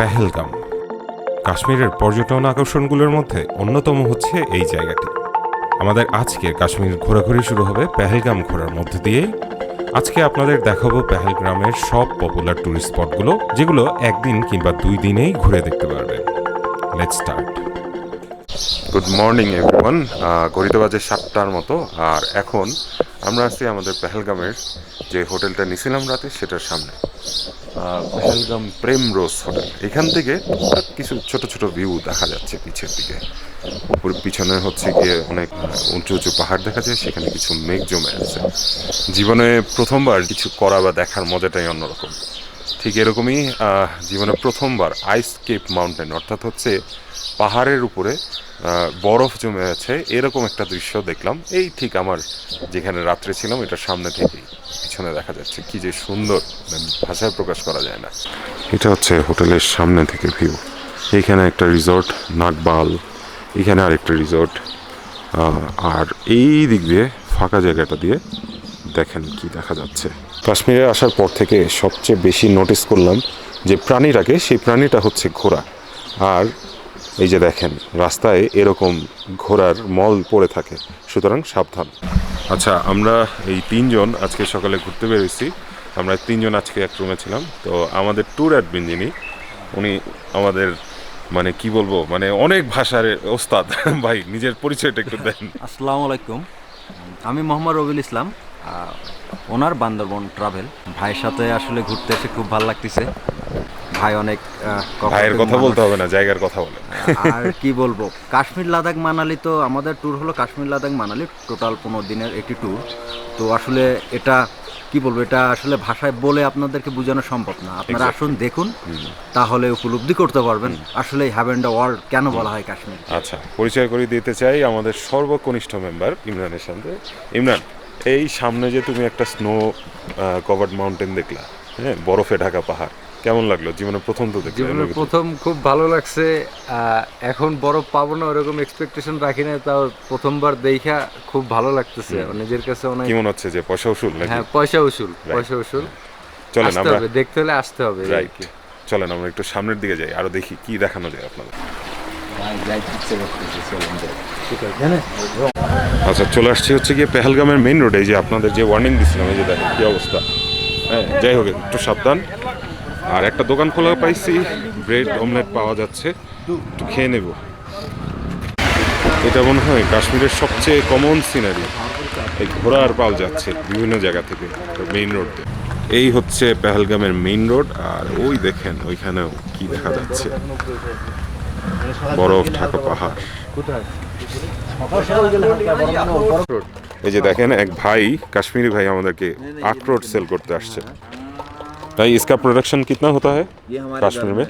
পেহেলগাম। কাশ্মীরের পর্যটন আকর্ষণগুলোর মধ্যে অন্যতম হচ্ছে এই জায়গাটি। আমাদের আজকের কাশ্মীর ঘোরাঘুরি শুরু হবে পেহেলগাম ঘোরার মধ্যে দিয়ে আজকে আপনাদের দেখাবো পেহেলগ্রামের সব পপুলার ট্যুরিস্ট স্পটগুলো যেগুলো একদিন কিংবা দুই দিনেই ঘুরে দেখতে পারবেন let start good morning everyone ঘড়িতে বাজে সাতটার মতো, আর এখন আমরা আছি আমাদের পেহেলগামের যে হোটেলটা নিছিলাম রাতে, সেটার সামনে। পেহেলগাম প্রেম রোজ হোটেল এখান থেকে কিছু ছোট ছোট ভিউ দেখা যাচ্ছে পিছের দিকে। উপর পিছনে হচ্ছে গিয়ে অনেক উঁচু উঁচু পাহাড় দেখা যায়, সেখানে কিছু মেঘ জমে আছে। জীবনে প্রথমবার কিছু করা বা দেখার মজাটাই অন্যরকম। ঠিক এরকমই জীবনে প্রথমবার আইস কেপ মাউন্টেন অর্থাৎ হচ্ছে পাহাড়ের উপরে বরফ জমে আছে, এরকম একটা দৃশ্য দেখলাম। এই ঠিক আমার যেখানে রাত্রে ছিলাম এটা সামনে থেকেই। পিছনে দেখা যাচ্ছে কি যে সুন্দর মানে ভাষায় প্রকাশ করা যায় না। এটা হচ্ছে হোটেলের সামনে থেকে ভিউ। এখানে একটা রিসর্ট, নাগবাল, এখানে আরেকটা রিসর্ট। আর এই দিক দিয়ে, ফাঁকা জায়গাটা দিয়ে দেখেন কি দেখা যাচ্ছে। কাশ্মীরে আসার পর থেকে সবচেয়ে বেশি নোটিস করলাম যে প্রাণী রাখে সেই প্রাণীটা হচ্ছে ঘোড়া। আর এই যে দেখেন, রাস্তায় এরকম ঘোড়ার মল পড়ে থাকে, সুতরাং সাবধান। আচ্ছা আমরা এই তিনজন আজকে সকালে ঘুরতে বেরোইছি। আমরা তিনজন আজকে এক রুমে ছিলাম। তো আমাদের ট্যুর অ্যাডমিন যিনি, উনি আমাদের মানে কি বলব মানে অনেক ভাষার ওস্তাদ। ভাই, নিজের পরিচয়টা একটু দেন। আসসালামু আলাইকুম। আমি মোহাম্মদ রবিউল ইসলাম ওনার বান্দরবন ট্রাভেল ভাইয়ের সাথে আসলে ঘুরতে এসে খুব ভালো লাগতেছে। ভাই অনেক ভাইয়ের কথা বলতে হবে না জায়গার কথা বলে। আর কি বলব? কাশ্মীর লাদাখ মানালি তো আমাদের ট্যুর হলো কাশ্মীর লাদাখ মানালি টোটাল পনেরো দিনের একটি ট্যুর তো আসলে এটা কি বলব এটা আসলে ভাষায় বলে আপনাদেরকে বোঝানো সম্ভব না। আপনারা আসুন দেখুন তাহলে উপলব্ধি করতে পারবেন। আসলে হ্যাভেন দ্য ওয়ার্ল্ড কেন বলা হয় কাশ্মীর? আচ্ছা পরিচয় করে দিতে চাই আমাদের সর্বকনিষ্ঠ মেম্বার ইমরানের সাথে। ইমরান এই সামনে যে তুমি একটা স্নো কভার্ড মাউন্টেন দেখলা হ্যাঁ বরফে ঢাকা পাহাড় কেমন লাগল? জীবনে প্রথম তো জীবনের প্রথম খুব ভালো লাগছে আহ, এখন বরফ পাবো না ওরকম এক্সপেকটেশন রাখি না তাও প্রথমবার দেখা খুব ভালো লাগতেছে নিজের কাছে অনেক কি মনে হচ্ছে যে পয়সা উসুল নাকি? হ্যাঁ পয়সা উসুল পয়সা উসুল। চলেন আমরা দেখতে হলে আসতে হবে রাইট কি। চলেন আমরা একটু সামনের দিকে যাই আরও দেখি কি দেখানো যায় আপনাদের। আচ্ছা চলে আসছি হচ্ছে গিয়ে পেহেলগামের মেইন রোডে যে আপনাদের যে ওয়ার্নিং দিছিলাম এই যে দেখেন কি অবস্থা। হ্যাঁ। যাই হোক একটু সাবধান। আর একটা দোকান খোলা পাইছি, ব্রেড অমলেট পাওয়া যাচ্ছে, একটু খেয়ে নেব। এটা মনে হয় কাশ্মীরের সবচেয়ে কমন সিনারি এই ঘোড়ার পাল যাচ্ছে বিভিন্ন জায়গা থেকে মেইন রোড এই হচ্ছে পেহেলগামের মেইন রোড আর ওই দেখেন, ওইখানেও কি দেখা যাচ্ছে। বরফ, ঢাকা পাহাড়। এই যে দেখেন, এক ভাই, কাশ্মীরি ভাই আমাদেরকে আখরোট সেল করতে আসছে। भाई इसका प्रोडक्शन कितना होता है কাশ্মীর में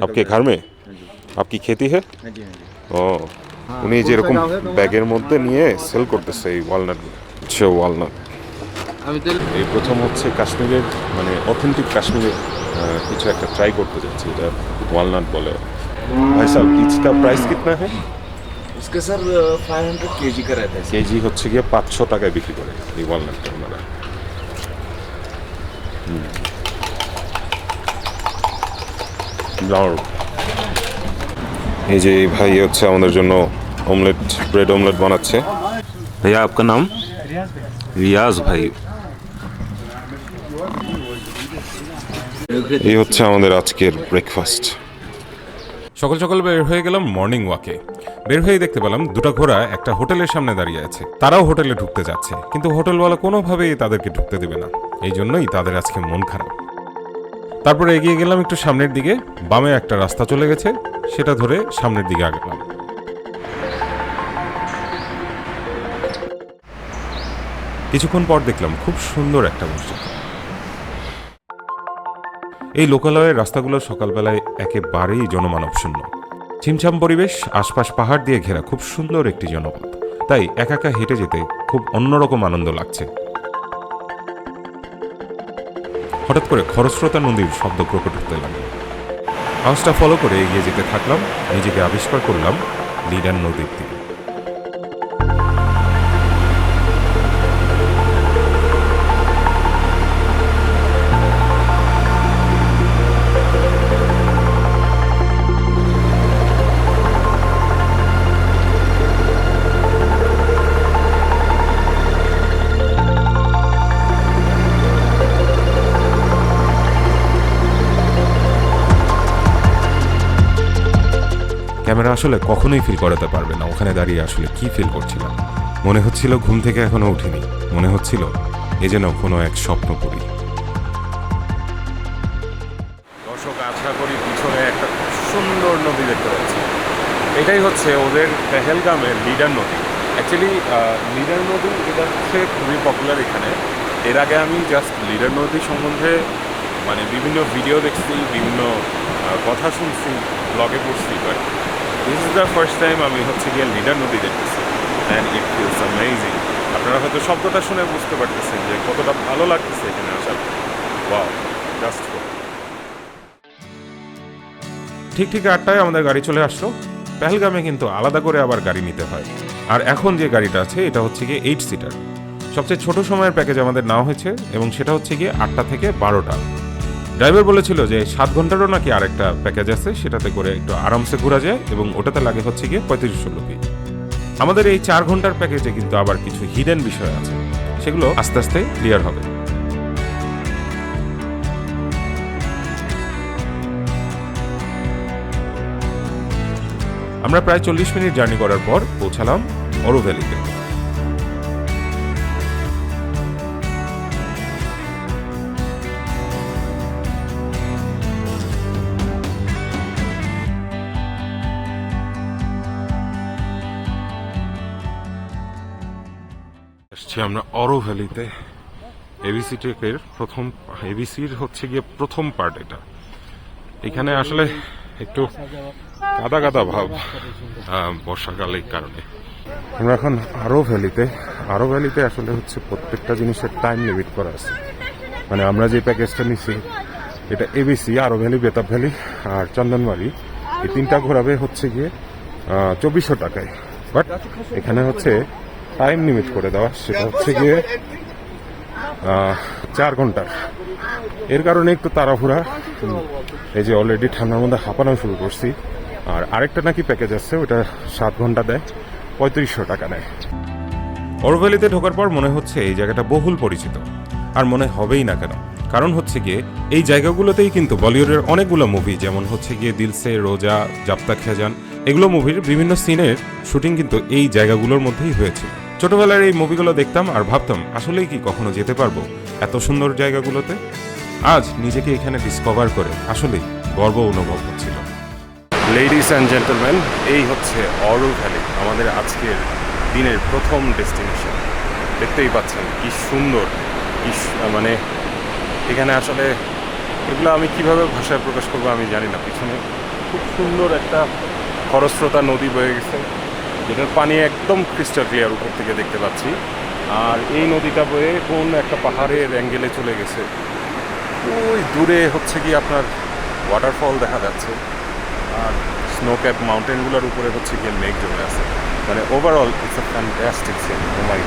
आपके घर में आपकी खेती है ও উনি যেরকম ব্যাগের মধ্যে নিয়ে সেল করতেছে এই ওয়ালনাট হচ্ছে ওয়ালনাট আমি তো এই প্রথম হচ্ছে কাশ্মীরের মানে অথেন্টিক কাশ্মীরের আহ, কিছু একটা ট্রাই করতে যাচ্ছি এটা ওয়ালনাট বলে ভাই সাহেব ইসকা প্রাইস কিতনা है इसका सर फाइव हंड्रेड के जी का रहता है কেজি হচ্ছে গিয়ে পাঁচশো টাকায় বিক্রি করে এই ওয়ালনাটটা ওনারা এই যে ভাই হচ্ছে আমাদের জন্য অমলেট ব্রেড অমলেট বানাচ্ছে। ভাইয়া আপনার নাম? রিয়াজ ভাই। এই হচ্ছে আমাদের আজকের ব্রেকফাস্ট সকাল সকাল বের হয়ে গেলাম মর্নিং ওয়াকে বের হয়ে দেখতে পেলাম দুটো ঘোড়া একটা হোটেলের সামনে দাঁড়িয়ে আছে। তারাও হোটেলে ঢুকতে যাচ্ছে কিন্তু হোটেলওয়ালা কোনোভাবেই তাদেরকে ঢুকতে দেবে না। এই জন্যই তাদের আজকে মন খারাপ। তারপরে এগিয়ে গেলাম একটু সামনের দিকে। বামে একটা রাস্তা চলে গেছে, সেটা ধরে সামনের দিকে আগলাম কিছুক্ষণ পর দেখলাম খুব সুন্দর একটা মসজিদ। এই লোকালয়ের রাস্তাগুলো সকালবেলায় একেবারেই জনমানব শূন্য। ছিমছাম পরিবেশ, আশপাশ পাহাড় দিয়ে ঘেরা খুব সুন্দর একটি জনপদ তাই একা একা হেঁটে যেতে খুব অন্যরকম আনন্দ লাগছে। হঠাৎ করে খরস্রোতা নদীর শব্দ প্রকট হতে লাগল। আওয়াজটা ফলো করে এগিয়ে যেতে থাকলাম, নিজেকে আবিষ্কার করলাম লিডার নদীর দিকে ক্যামেরা আসলে কখনোই ফিল করাতে পারবে না। ওখানে দাঁড়িয়ে আসলে কি ফিল করছিলাম? মনে হচ্ছিল ঘুম থেকে এখনও উঠিনি। মনে হচ্ছিল এ যেন কোনো এক স্বপ্ন পড়ি। দর্শক, আশা করি পিছনে একটা সুন্দর নদী দেখতে পাচ্ছি। এটাই হচ্ছে ওদের পেহেলগামের লিডার নদী। অ্যাকচুয়ালি লিডার নদী এটা হচ্ছে খুবই পপুলার এখানে। এর আগে আমি জাস্ট লিডার নদী সম্বন্ধে মানে বিভিন্ন ভিডিও দেখছি, বিভিন্ন কথা শুনছি ব্লগে পড়ছি but this is the first time আমি হচ্ছে গিয়ে লিডার নদী দেখতেছি। অ্যান্ড ইট ফিলস অ্যামেজিং আপনারা হয়তো শব্দটা শুনে বুঝতে পারতেছেন যে কতটা ভালো লাগতেছে এখানে আসার ওয়াও জাস্ট ঠিক ঠিক আটটায় আমাদের গাড়ি চলে আসলো। পেহেলগামে কিন্তু আলাদা করে আবার গাড়ি নিতে হয়। আর এখন যে গাড়িটা আছে, এটা হচ্ছে গিয়ে এইট সিটার সবচেয়ে ছোট সময়ের প্যাকেজ আমাদের নেওয়া হয়েছে এবং সেটা হচ্ছে গিয়ে আটটা থেকে বারোটা। ড্রাইভার বলেছিল যে সাত ঘন্টারও নাকি আরেকটা প্যাকেজ আছে, সেটাতে করে একটু আরামসে ঘোরা যায় এবং ওটাতে লাগে হচ্ছে গিয়ে পঁয়ত্রিশশো রুপি। আমাদের এই চার ঘণ্টার প্যাকেজে কিন্তু আবার কিছু হিডেন বিষয় আছে। সেগুলো আস্তে আস্তে ক্লিয়ার হবে। আমরা প্রায় চল্লিশ মিনিট জার্নি করার পর পৌঁছালাম অরো ভ্যালিতে। এসছি আমরা অরো ভ্যালিতে এবিসি টেকের প্রথম এবিসির হচ্ছে গিয়ে প্রথম পার্ট এটা। এখানে আসলে একটু কাদা কাদা ভাব বর্ষাকালের কারণে। আমরা এখন আরও ভ্যালিতে আরও ভ্যালিতে আসলে হচ্ছে প্রত্যেকটা জিনিসের টাইম লিমিট করা আছে। মানে আমরা যে প্যাকেজটা নিছি, এটা এবিসি আরও ভ্যালি, বেতাব ভ্যালি আর চন্দনবাড়ি, এই তিনটা ঘোরাবে হচ্ছে গিয়ে চব্বিশশো টাকায়। বাট এখানে হচ্ছে টাইম লিমিট করে দেওয়া সেটা হচ্ছে গিয়ে চার ঘণ্টার এর কারণে একটু তাড়াহুড়া। এই যে অলরেডি ঠান্ডার মধ্যে হাঁপানো শুরু করছি। আর আরেকটা নাকি প্যাকেজ আছে ওটা সাত ঘণ্টা দেয় পঁয়ত্রিশশো টাকা নেয়। অরভ্যালিতে ঢোকার পর মনে হচ্ছে এই জায়গাটা বহুল পরিচিত। আর মনে হবেই না কেন। কারণ হচ্ছে গিয়ে এই জায়গাগুলোতেই কিন্তু বলিউডের অনেকগুলো মুভি যেমন হচ্ছে গিয়ে দিলসে রোজা জাপ্তা খেজান এগুলো মুভির বিভিন্ন সিনের শুটিং কিন্তু এই জায়গাগুলোর মধ্যেই হয়েছিল। ছোটবেলার এই মুভিগুলো দেখতাম আর ভাবতাম, আসলেই কি কখনো যেতে পারব এত সুন্দর জায়গাগুলোতে? আজ নিজেকে এখানে ডিসকভার করে আসলেই গর্ব অনুভব হচ্ছিল। লেডিস অ্যান্ড জেন্টলম্যান এই হচ্ছে অরু ভ্যালি আমাদের আজকের দিনের প্রথম ডেস্টিনেশন দেখতেই পাচ্ছেন কি সুন্দর, কি মানে এখানে আসলে এগুলো আমি কীভাবে ভাষায় প্রকাশ করব আমি জানি না, পিছনে খুব সুন্দর একটা খরস্রোতা নদী বয়ে গেছে। যেটার পানি একদম ক্রিস্টাল ক্লিয়ার উপর থেকে দেখতে পাচ্ছি। আর এই নদীটা বয়ে কোন একটা পাহাড়ের অ্যাঙ্গেলে চলে গেছে। ওই দূরে হচ্ছে কি আপনার ওয়াটারফল দেখা যাচ্ছে। আর স্নো ক্যাপ মাউন্টেনগুলোর উপরে হচ্ছে গিয়ে মেঘ জমে আছে। মানে overall it's a fantastic scene oh my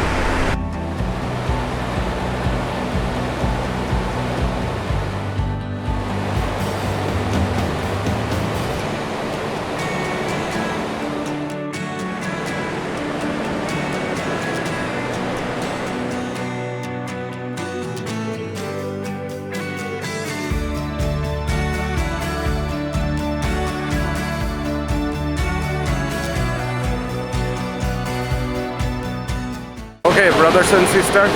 brothers and sister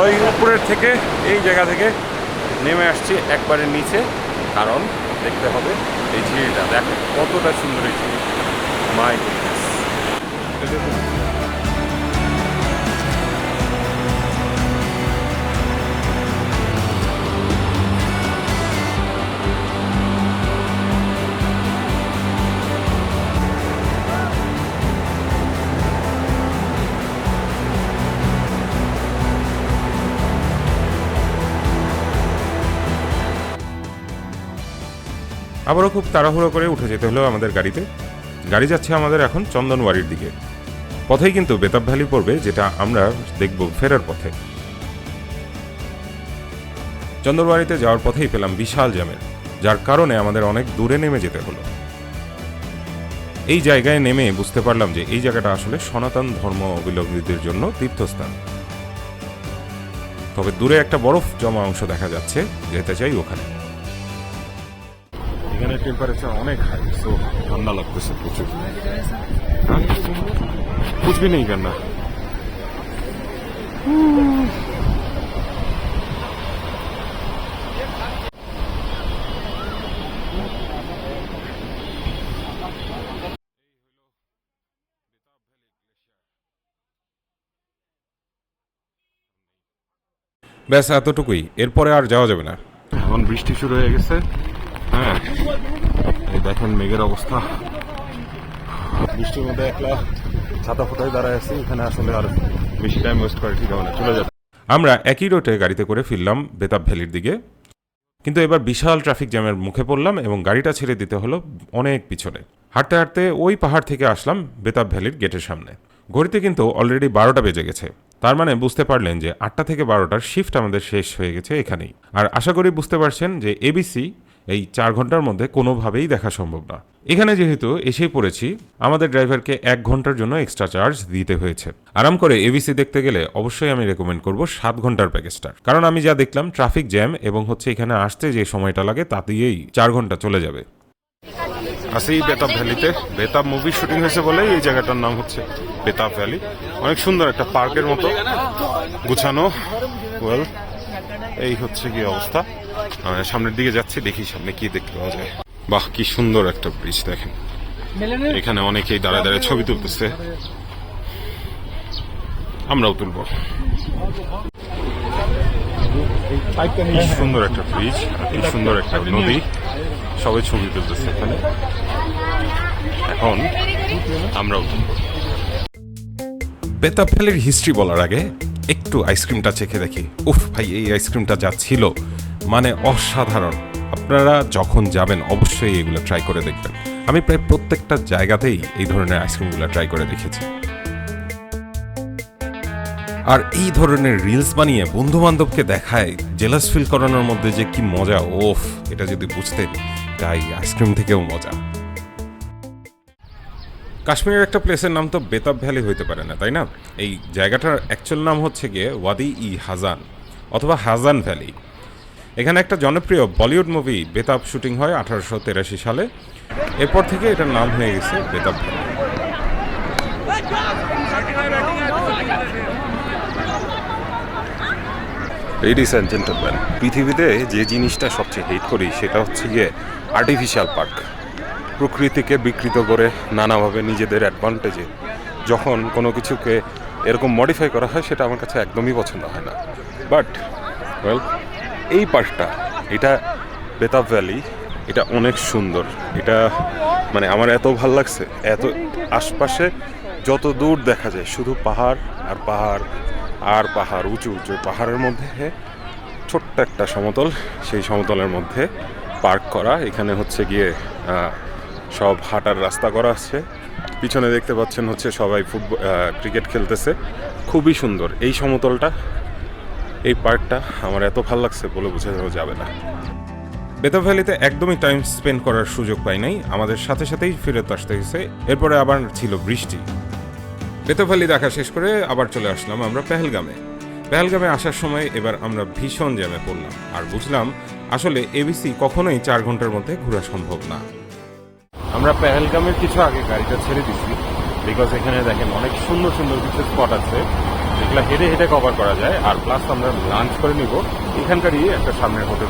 ওই উপরের থেকে, এই জায়গা থেকে নেমে আসছি একবারে নিচে। কারণ দেখতে হবে এই ঝিলটা। দেখো কতটা সুন্দর এই ঝিল। মাই আবারও খুব তাড়াহুড়ো করে উঠে যেতে হলো আমাদের গাড়িতে। গাড়ি যাচ্ছে আমাদের এখন চন্দনবাড়ির দিকে। পথেই কিন্তু বেতাব ভ্যালি পড়বে, যেটা আমরা দেখব ফেরার পথে। চন্দনবাড়িতে যাওয়ার পথেই পেলাম বিশাল জ্যামের, যার কারণে আমাদের অনেক দূরে নেমে যেতে হলো। এই জায়গায় নেমে বুঝতে পারলাম যে এই জায়গাটা আসলে সনাতন ধর্ম অবলম্বীদের জন্য তীর্থস্থান। তবে দূরে একটা বরফ জমা অংশ দেখা যাচ্ছে, যেতে চাই ওখানে। এখানে টেম্পারেচার অনেক হাই সো ঠান্ডা লাগতেছে প্রচুর। হ্যাঁ? বুঝবি নেই কেন? ব্যাস এতটুকুই। এরপরে আর যাওয়া যাবে না। এখন বৃষ্টি শুরু হয়ে গেছে। হ্যাঁ। দেখেন মেঘের অবস্থা। বৃষ্টির মধ্যে একলা ছাতা ফোটায় দাঁড়ায় আছি, এখানে আসলে আর বেশি টাইম ওয়েস্ট করে ঠিক হবে চলে যাবে আমরা একই রোটে গাড়িতে করে ফিরলাম বেতাব ভ্যালির দিকে। কিন্তু এবার বিশাল ট্রাফিক জ্যামের মুখে পড়লাম এবং গাড়িটা ছেড়ে দিতে হলো অনেক পিছনে। হাঁটতে হাঁটতে ওই পাহাড় থেকে আসলাম বেতাব ভ্যালির গেটের সামনে। ঘড়িতে কিন্তু অলরেডি বারোটা বেজে গেছে। তার মানে বুঝতে পারলেন যে আটটা থেকে বারোটার শিফট আমাদের শেষ হয়ে গেছে এখানেই। আর আশা করি বুঝতে পারছেন যে এবিসি এই চার ঘণ্টার মধ্যে কোনোভাবেই দেখা সম্ভব না। এখানে যেহেতু এসেই পড়েছি, আমাদের ড্রাইভারকে এক ঘণ্টার জন্য এক্সট্রা চার্জ দিতে হয়েছে। আরাম করে এবিসি দেখতে গেলে অবশ্যই আমি রেকমেন্ড করব সাত ঘণ্টার প্যাকেজটার কারণ আমি যা দেখলাম ট্রাফিক জ্যাম এবং হচ্ছে এখানে আসতে যে সময়টা লাগে, তা দিয়েই চার ঘণ্টা চলে যাবে। আসি বেতাব ভ্যালিতে বেতাব মুভি শুটিং হয়েছে বলেই এই জায়গাটার নাম হচ্ছে বেতাব ভ্যালি অনেক সুন্দর একটা পার্কের মতো। গুছানো। ওয়েল এই হচ্ছে কি অবস্থা। সামনের দিকে যাচ্ছি, দেখি সামনে কি দেখতে পাওয়া যায়। বাহ, কি সুন্দর একটা ব্রিজ দেখেন। এখানে অনেকেই দাঁড়ায় দাঁড়ায় ছবি তুলতেছে। আমরাও তুলব। কি সুন্দর একটা ব্রিজ কি সুন্দর একটা নদী। সবাই ছবি তুলতেছে এখানে। এখন আমরাও তুলব। ভ্যালির হিস্ট্রি বলার আগে একটু আইসক্রিমটা চেখে দেখি। উফ ভাই, এই আইসক্রিমটা যা ছিল মানে অসাধারণ। আপনারা যখন যাবেন, অবশ্যই এগুলো ট্রাই করে দেখবেন। আমি প্রায় প্রত্যেকটা জায়গাতেই এই ধরনের আইসক্রিমগুলো ট্রাই করে দেখেছি। আর এই ধরনের রিলস বানিয়ে বন্ধু বান্ধবকে দেখায় জেলাস ফিল করানোর মধ্যে যে কি মজা, ওফ, এটা যদি বুঝতেন, তাই আইসক্রিম থেকেও মজা। কাশ্মীরের একটা প্লেসের নাম তো বেতাব ভ্যালি হইতে পারে না, তাই না? এই জায়গাটার অ্যাকচুয়াল নাম হচ্ছে গিয়ে ওয়াদি ই হাজান অথবা হাজান ভ্যালি এখানে একটা জনপ্রিয় বলিউড মুভি বেতাব শুটিং হয় আঠারোশো তেরাশি সালে। এরপর থেকে এটার নাম হয়ে গেছে Betaab valley ladies and gentleman পৃথিবীতে যে জিনিসটা সবচেয়ে হেট করি সেটা হচ্ছে গিয়ে আর্টিফিশিয়াল পার্ক প্রকৃতিকে বিকৃত করে নানাভাবে নিজেদের অ্যাডভান্টেজে যখন কোনো কিছুকে এরকম মডিফাই করা হয়, সেটা আমার কাছে একদমই পছন্দ হয় না। বাট ওয়েল এই পার্কটা এটা বেতাব ভ্যালি এটা অনেক সুন্দর। এটা মানে আমার এত ভালো লাগছে, এত আশপাশে যত দূর দেখা যায়, শুধু পাহাড় আর পাহাড় আর পাহাড়, উঁচু উঁচু পাহাড়ের মধ্যে ছোট্ট একটা সমতল, সেই সমতলের মধ্যে পার্ক করা। এখানে হচ্ছে গিয়ে সব হাঁটার রাস্তা করা আছে। পিছনে দেখতে পাচ্ছেন হচ্ছে সবাই ফুটবল ক্রিকেট খেলতেছে। খুবই সুন্দর। এই সমতলটা, এই পার্কটা আমার এত ভালো লাগছে বলে বোঝানো যাবে না। বেতা ভ্যালিতে একদমই টাইম স্পেন্ড করার সুযোগ পাই নাই। আমাদের সাথে সাথেই ফেরত আসতে হয়েছে। এরপরে আবার ছিল বৃষ্টি। বেতা ভ্যালি দেখা শেষ করে আবার চলে আসলাম আমরা পেহেলগামে। পেহেলগামে আসার সময় এবার আমরা ভীষণ জ্যামে পড়লাম। আর বুঝলাম আসলে এবিসি কখনোই চার ঘণ্টার মধ্যে ঘোরা সম্ভব না। আমরা পেহেলগামের কিছু আগে গাড়িটা ছেড়ে দিচ্ছি। বিকজ এখানে দেখেন অনেক সুন্দর সুন্দর কিছু স্পট আছে। যেগুলো হেঁটে হেঁটে কভার করা যায়। আর প্লাস আমরা লাঞ্চ করে নিব। এখানকারই একটা সামনের হোটেল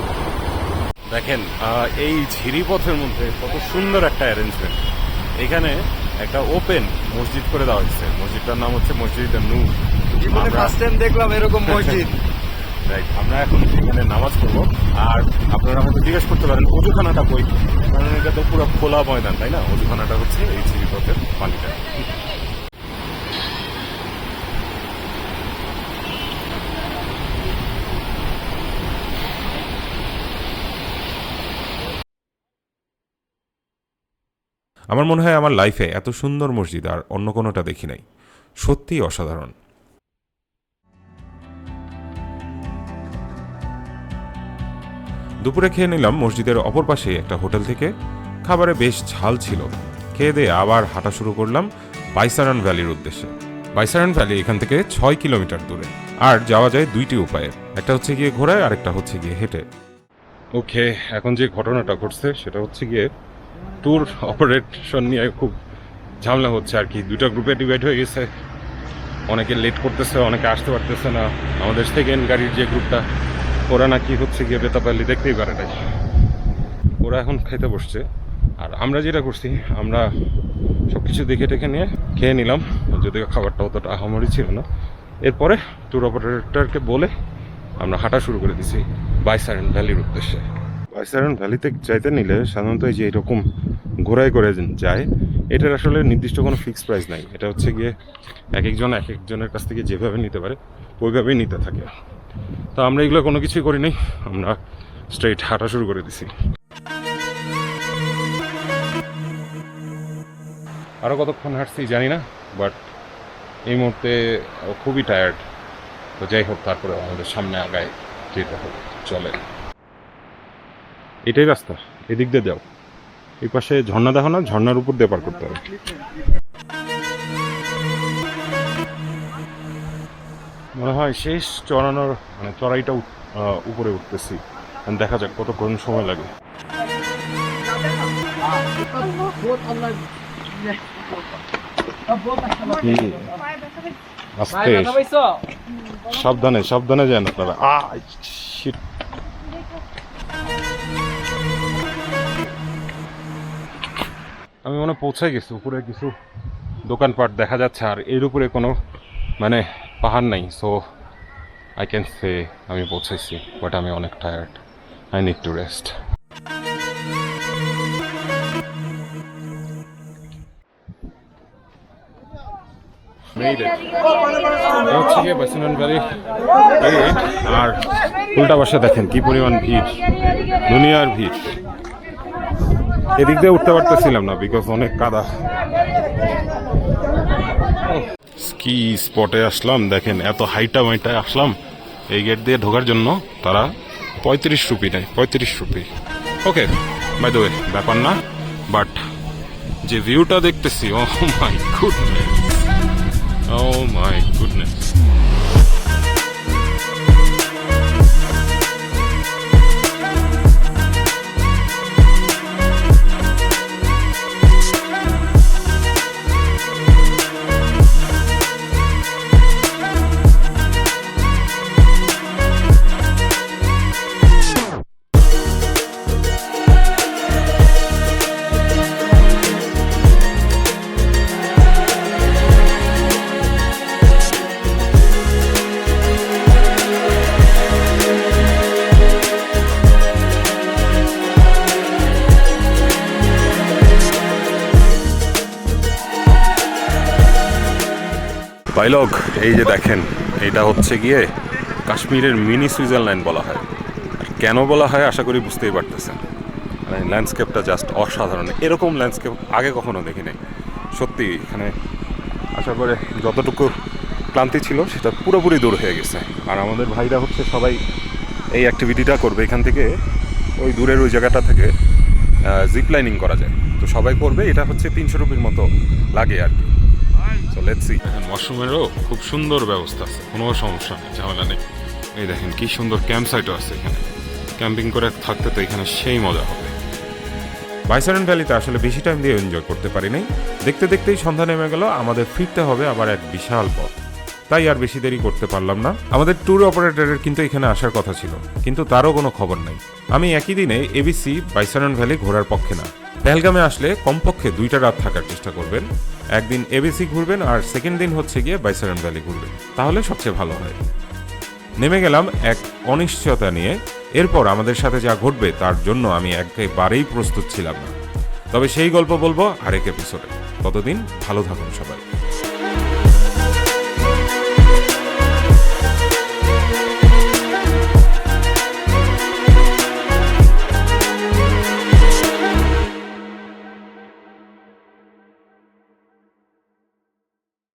দেখেন এই ঝিরিপথের মধ্যে কত সুন্দর একটা অ্যারেঞ্জমেন্ট এখানে একটা ওপেন মসজিদ করে দেওয়া হয়েছে। মসজিদটার নাম হচ্ছে মসজিদ নূর। জীবনে আমরা- ফার্স্ট টাইম দেখলাম এরকম মসজিদ। রাইট আমরা এখন এখানে নামাজ পড়ব। আর আপনারা হয়তো জিজ্ঞেস করতে পারেন, অজুখানাটা কই? কারণ এটা তো পুরো খোলা ময়দান, তাই না? অজুখানাটা হচ্ছে এই ঝিরিপথের পানিটা। আমার মনে হয় আমার লাইফে এত সুন্দর মসজিদ আর অন্য কোনোটা দেখি নাই। সত্যিই অসাধারণ। দুপুরে খেয়ে নিলাম মসজিদের অপর পাশে একটা হোটেল থেকে। খাবারে বেশ ঝাল ছিল। খেয়ে দিয়ে আবার হাঁটা শুরু করলাম বাইসারান ভ্যালির উদ্দেশ্যে। বাইসারান ভ্যালি এখান থেকে ছয় কিলোমিটার দূরে। আর যাওয়া যায় দুইটি উপায়ে। একটা হচ্ছে গিয়ে ঘোড়ায় আর একটা হচ্ছে গিয়ে হেঁটে। ওকে, এখন যে ঘটনাটা ঘটছে সেটা হচ্ছে গিয়ে ট্যুর অপারেশন নিয়ে খুব ঝামেলা হচ্ছে আর কি। দুটা গ্রুপে ডিভাইড হয়ে গেছে। অনেকে লেট করতেছে, অনেকে আসতে পারতেছে না। আমাদের সেকেন্ড গাড়ির যে গ্রুপটা ওরা নাকি হচ্ছে গিয়ে বেতাপাল্লি দেখতেই পারে নাই। ওরা এখন খেতে বসছে। আর আমরা যেটা করছি, আমরা সব কিছু দেখে টেখে নিয়ে খেয়ে নিলাম। যদিও খাবারটা অতটা আহামরি ছিল না। এরপরে ট্যুর অপারেটরকে বলে আমরা হাঁটা শুরু করে দিছি বাইসারেন ভ্যালির উদ্দেশ্যে। বাইসারেন ভ্যালিতে যাইতে নিলে সাধারণত এই যে এরকম ঘোরায় করে যায়, এটার আসলে নির্দিষ্ট কোনো ফিক্স প্রাইস নাই। এটা হচ্ছে গিয়ে এক একজন এক একজনের কাছ থেকে যেভাবে নিতে পারে, ওইভাবেই নিতে থাকে। তো আমরা এগুলো কোনো কিছুই করি নাই আমরা স্ট্রেট হাঁটা শুরু করে দিছি। আরও কতক্ষণ হাঁটছি জানি না বাট এই মুহূর্তে খুবই টায়ার্ড তো যাই হোক, তারপরে আমাদের সামনে আগায় যেতে হবে। চলে এটাই রাস্তা, এদিক দিয়ে যাও। এই পাশে ঝর্ণা দেখো না, ঝর্ণার উপর দিয়ে পার করতে হবে। মনে হয় শেষ চড়ানোর মানে চড়াইটা উপরে উঠতেছি। দেখা যাক কতক্ষণ সময় লাগে। আস্তে। সাবধানে সাবধানে যান আপনারা! আমি মনে পৌঁছাই গেছি উপরে কিছু দোকানপাট দেখা যাচ্ছে আর এর উপরে কোনো মানে পাহাড় নাই সো আই ক্যান সে আমি পৌঁছাইছি বাট আমি অনেক tired I need to rest হচ্ছে গিয়ে বাইসন ভ্যালি আর উল্টা পাশে দেখেন কি পরিমাণ ভিড়। দুনিয়ার ভিড়। এদিক দিয়ে উঠতে পারতেছিলাম না বিকজ অনেক কাদা। স্কি স্পটে আসলাম? দেখেন, এত হাইটা মাইটায় আসলাম, এই গেট দিয়ে ঢোকার জন্য তারা পঁয়ত্রিশ রুপি নেয়, পঁয়ত্রিশ রুপি। ওকে বাই দ্য ব্যাপার না বাট যে ভিউটা দেখতেছি oh my goodness oh my goodness বাইলগ এই যে দেখেন, এটা হচ্ছে গিয়ে কাশ্মীরের মিনি সুইজারল্যান্ড বলা হয়। আর কেন বলা হয় আশা করি বুঝতেই পারতেছেন। মানে ল্যান্ডস্কেপটা জাস্ট অসাধারণ। এরকম ল্যান্ডস্কেপ আগে কখনো দেখি নাই সত্যি, এখানে আসার পরে যতটুকু ক্লান্তি ছিল, সেটা পুরোপুরি দূর হয়ে গেছে। আর আমাদের ভাইরা হচ্ছে সবাই এই অ্যাক্টিভিটিটা করবে এখান থেকে, ওই দূরের ওই জায়গাটা থেকে জিপ লাইনিং করা যায়। তো সবাই করবে, এটা হচ্ছে তিনশো রুপির মতো লাগে আর কি। সো লেটস সি দেখেন ওয়াশরুমেরও খুব সুন্দর ব্যবস্থা আছে কোনো সমস্যা নেই ঝামেলা নেই। এই দেখেন কি সুন্দর ক্যাম্প সাইটও আছে এখানে। ক্যাম্পিং করে থাকতে তো এখানে সেই মজা হবে। বাইসারন ভ্যালিতে আসলে বেশি টাইম দিয়ে এনজয় করতে পারি নাই। দেখতে দেখতেই সন্ধ্যা নেমে গেল আমাদের ফিরতে হবে আবার এক বিশাল পথ। তাই আর বেশি দেরি করতে পারলাম না। আমাদের ট্যুর অপারেটরের কিন্তু এখানে আসার কথা ছিল, কিন্তু তারও কোনো খবর নাই। আমি একই দিনে এবিসি বাইসারেন ভ্যালি ঘোরার পক্ষে না। পেহেলগামে আসলে কমপক্ষে দুইটা রাত থাকার চেষ্টা করবেন। একদিন এবিসি ঘুরবেন আর সেকেন্ড দিন হচ্ছে গিয়ে বাইসারেন ভ্যালি ঘুরবেন। তাহলে সবচেয়ে ভালো হয়। নেমে গেলাম এক অনিশ্চয়তা নিয়ে। এরপর আমাদের সাথে যা ঘটবে তার জন্য আমি একেবারেই প্রস্তুত ছিলাম না। তবে সেই গল্প বলব আরেক এপিসোডে ততদিন ভালো থাকুন সবাই।